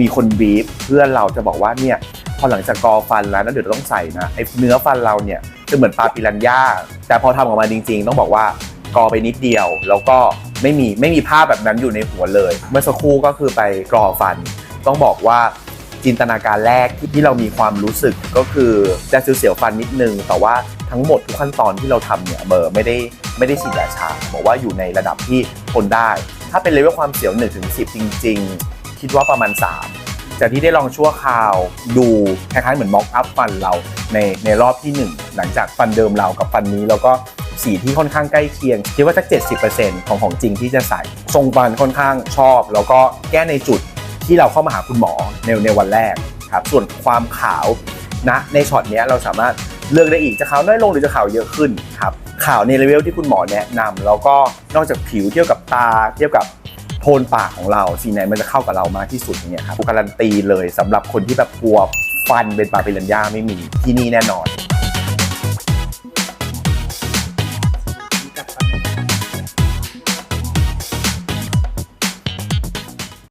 มีคนบีฟเพื่อนเราจะบอกว่าเนี่ยพอหลังจากกอฟันแล้วนะเดี๋ยวเราต้องใส่นะไอ้เนื้อฟันเราเนี่ยจะเหมือนปลาปิรันย่าแต่พอทำออกมาจริง ๆ ต้องบอกว่ากอไปนิดเดียว แล้วก็ไม่มีไม่มีภาพแบบนั้นอยู่ในหัวเลย เมื่อสักครู่ก็คือไปกรอฟัน ต้องบอกว่าจินตนาการแรกที่เรามีความรู้สึกก็คือจะเสียวๆฟันนิดนึง แต่ว่าทั้งหมดทุกขั้นตอนที่เราทำเนี่ยเบอร์ไม่ได้ไม่ได้ฉีดยาชาบอกว่าอยู่ในระดับที่ทนได้ ถ้าเป็นเลเวลความเสียว1ถึง10 จริง ๆ คิดว่าประมาณ3จากที่ได้ลองชั่วคราวดูคล้ายๆเหมือนม็อกอัพฟันเราในในรอบที่ 1 หลังจากฟันเดิมเรากับฟันนี้แล้วก็สีที่ค่อนข้างใกล้เคียงคิดว่าสัก70%ของของจริงที่จะใส่ ทรงฟันค่อนข้างชอบ แล้วก็แก้ในจุดที่เราเข้ามาหาคุณหมอในในวันแรกครับส่วนความขาวณในช็อตนี้เราสามารถเลือกได้อีกจะขาวน้อยลงหรือจะขาวเยอะขึ้นครับขาวในเลเวลที่คุณหมอแนะนำแล้วก็นอกจากผิวเทียบกับตาเทียบกับ โทนปากของเราสีไหนมันจะเข้ากับเรามากที่สุดเนี่ยครับการันตีเลยสำหรับคนที่แบบกลัวฟันเป็นปลาเปรันย่าไม่มีที่นี่แน่นอน